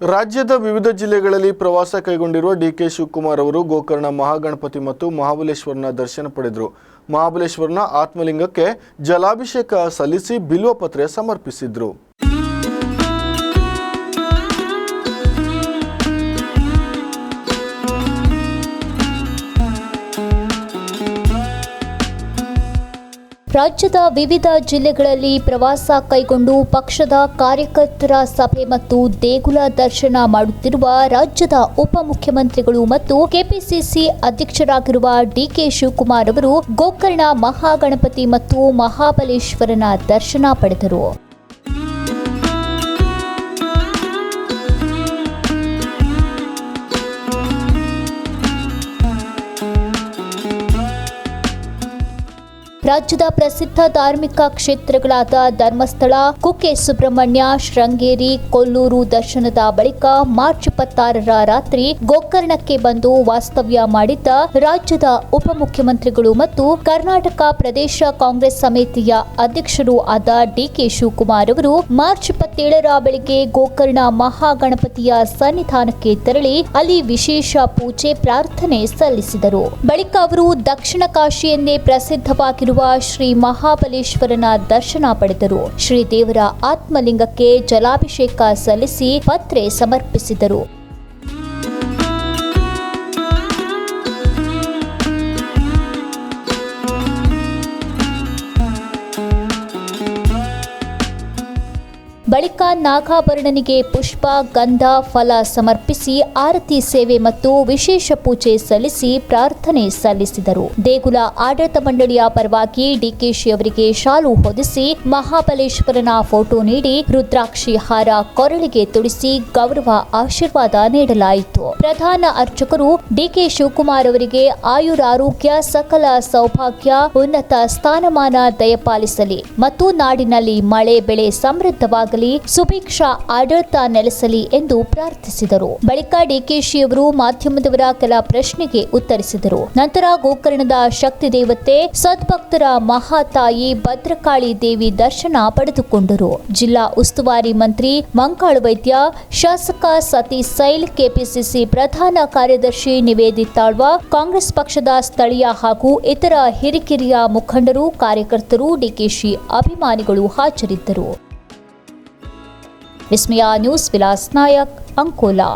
ರಾಜ್ಯದ ವಿವಿಧ ಜಿಲ್ಲೆಗಳಲ್ಲಿ ಪ್ರವಾಸ ಕೈಗೊಂಡಿರುವ ಡಿಕೆ ಶಿವಕುಮಾರ್ ಅವರು ಗೋಕರ್ಣ ಮಹಾಗಣಪತಿ ಮತ್ತು ಮಹಾಬಲೇಶ್ವರನ ದರ್ಶನ ಪಡೆದರು. ಮಹಾಬಲೇಶ್ವರನ ಆತ್ಮಲಿಂಗಕ್ಕೆ ಜಲಾಭಿಷೇಕ ಸಲ್ಲಿಸಿ ಬಿಲ್ವ ಸಮರ್ಪಿಸಿದರು ಸಮರ್ಪಿಸಿದ್ರು. ರಾಜ್ಯದ ವಿವಿಧ ಜಿಲ್ಲೆಗಳಲ್ಲಿ ಪ್ರವಾಸ ಕೈಗೊಂಡು ಪಕ್ಷದ ಕಾರ್ಯಕರ್ತರ ಸಭೆ ಮತ್ತು ದೇಗುಲ ದರ್ಶನ ಮಾಡುತ್ತಿರುವ ರಾಜ್ಯದ ಉಪಮುಖ್ಯಮಂತ್ರಿಗಳು ಮತ್ತು ಕೆಪಿಸಿಸಿ ಅಧ್ಯಕ್ಷರಾಗಿರುವ ಡಿಕೆ ಶಿವಕುಮಾರ್ ಅವರು ಗೋಕರ್ಣ ಮಹಾಗಣಪತಿ ಮತ್ತು ಮಹಾಬಲೇಶ್ವರನ ದರ್ಶನ ಪಡೆದರು. ರಾಜ್ಯದ ಪ್ರಸಿದ್ಧ ಧಾರ್ಮಿಕ ಕ್ಷೇತ್ರಗಳಾದ ಧರ್ಮಸ್ಥಳ, ಕುಕ್ಕೆ ಸುಬ್ರಹ್ಮಣ್ಯ, ಶೃಂಗೇರಿ, ಕೊಲ್ಲೂರು ದರ್ಶನದ ಬಳಿಕ ಮಾರ್ಚ್ ಇಪ್ಪತ್ತಾರರ ರಾತ್ರಿ ಗೋಕರ್ಣಕ್ಕೆ ಬಂದು ವಾಸ್ತವ್ಯ ಮಾಡಿದ್ದ ರಾಜ್ಯದ ಉಪಮುಖ್ಯಮಂತ್ರಿಗಳು ಮತ್ತು ಕರ್ನಾಟಕ ಪ್ರದೇಶ ಕಾಂಗ್ರೆಸ್ ಸಮಿತಿಯ ಅಧ್ಯಕ್ಷರು ಆದ ಡಿಕೆ ಶಿವಕುಮಾರ್ ಅವರು ಮಾರ್ಚ್ ಇಪ್ಪತ್ತೇಳರ ಬೆಳಿಗ್ಗೆ ಗೋಕರ್ಣ ಮಹಾಗಣಪತಿಯ ಸನ್ನಿಧಾನಕ್ಕೆ ತೆರಳಿ ಅಲ್ಲಿ ವಿಶೇಷ ಪೂಜೆ ಪ್ರಾರ್ಥನೆ ಸಲ್ಲಿಸಿದರು. ಬಳಿಕ ಅವರು ದಕ್ಷಿಣ ಕಾಶಿಯನ್ನೇ ಪ್ರಸಿದ್ಧವಾಗಿರುವ ಶ್ರೀ ಮಹಾಬಲೇಶ್ವರನ ದರ್ಶನ ಪಡೆದರು. ಶ್ರೀ ದೇವರ ಆತ್ಮಲಿಂಗಕ್ಕೆ ಜಲಾಭಿಷೇಕ ಸಲ್ಲಿಸಿ ಪತ್ರೆ ಸಮರ್ಪಿಸಿದರು. ಬಳಿಕ ನಾಗಾಭರಣನಿಗೆ ಪುಷ್ಪ, ಗಂಧ, ಫಲ ಸಮರ್ಪಿಸಿ ಆರತಿ ಸೇವೆ ಮತ್ತು ವಿಶೇಷ ಪೂಜೆ ಸಲ್ಲಿಸಿ ಪ್ರಾರ್ಥನೆ ಸಲ್ಲಿಸಿದರು. ದೇಗುಲ ಆಡಳಿತ ಮಂಡಳಿಯ ಪರವಾಗಿ ಡಿಕೆಶಿ ಅವರಿಗೆ ಶಾಲು ಹೊದಿಸಿ ಮಹಾಬಲೇಶ್ವರನ ಫೋಟೋ ನೀಡಿ ರುದ್ರಾಕ್ಷಿ ಹಾರ ಕೊರಳಿಗೆ ತುಡಿಸಿ ಗೌರವ, ಆಶೀರ್ವಾದ ನೀಡಲಾಯಿತು. ಪ್ರಧಾನ ಅರ್ಚಕರು ಡಿಕೆ ಶಿವಕುಮಾರ್ ಅವರಿಗೆ ಆಯುರಾರೋಗ್ಯ, ಸಕಲ ಸೌಭಾಗ್ಯ, ಉನ್ನತ ಸ್ಥಾನಮಾನ ದಯಪಾಲಿಸಲಿ ಮತ್ತು ನಾಡಿನಲ್ಲಿ ಮಳೆ, ಬೆಳೆ ಸಮೃದ್ಧವಾಗಲಿ. ಸುಭಿಕ್ಷ ಆಡಳಿತ ನೆಲೆಸಲಿ ಎಂದು ಪ್ರಾರ್ಥಿಸಿದರು. ಬಳಿಕ ಡಿಕೆಶಿ ಅವರು ಮಾಧ್ಯಮದವರ ಕೆಲ ಪ್ರಶ್ನೆಗೆ ಉತ್ತರಿಸಿದರು. ನಂತರ ಗೋಕರ್ಣದ ಶಕ್ತಿ ದೇವತೆ ಸದ್ಭಕ್ತರ ಮಹಾತಾಯಿ ಭದ್ರಕಾಳಿ ದೇವಿ ದರ್ಶನ ಪಡೆದುಕೊಂಡರು. ಜಿಲ್ಲಾ ಉಸ್ತುವಾರಿ ಮಂತ್ರಿ ಮಂಕಾಳು ವೈದ್ಯ ಶಾಸಕ ಸತೀಶ್ ಸೈಲ್, ಕೆಪಿಸಿಸಿ ಪ್ರಧಾನ ಕಾರ್ಯದರ್ಶಿ ನಿವೇದಿತಾಳ್ವ ಕಾಂಗ್ರೆಸ್ ಪಕ್ಷದ ಸ್ಥಳೀಯ ಹಾಗೂ ಇತರ ಹಿರಿಕಿರಿಯ ಮುಖಂಡರು, ಕಾರ್ಯಕರ್ತರು, ಡಿಕೆಶಿ ಅಭಿಮಾನಿಗಳು ಹಾಜರಿದ್ದರು. ವಿಸ್ಮಯ ನ್ಯೂಸ್ ವಿಲಾಸ್ ನಾಯಕ್ ಅಂಕೋಲಾ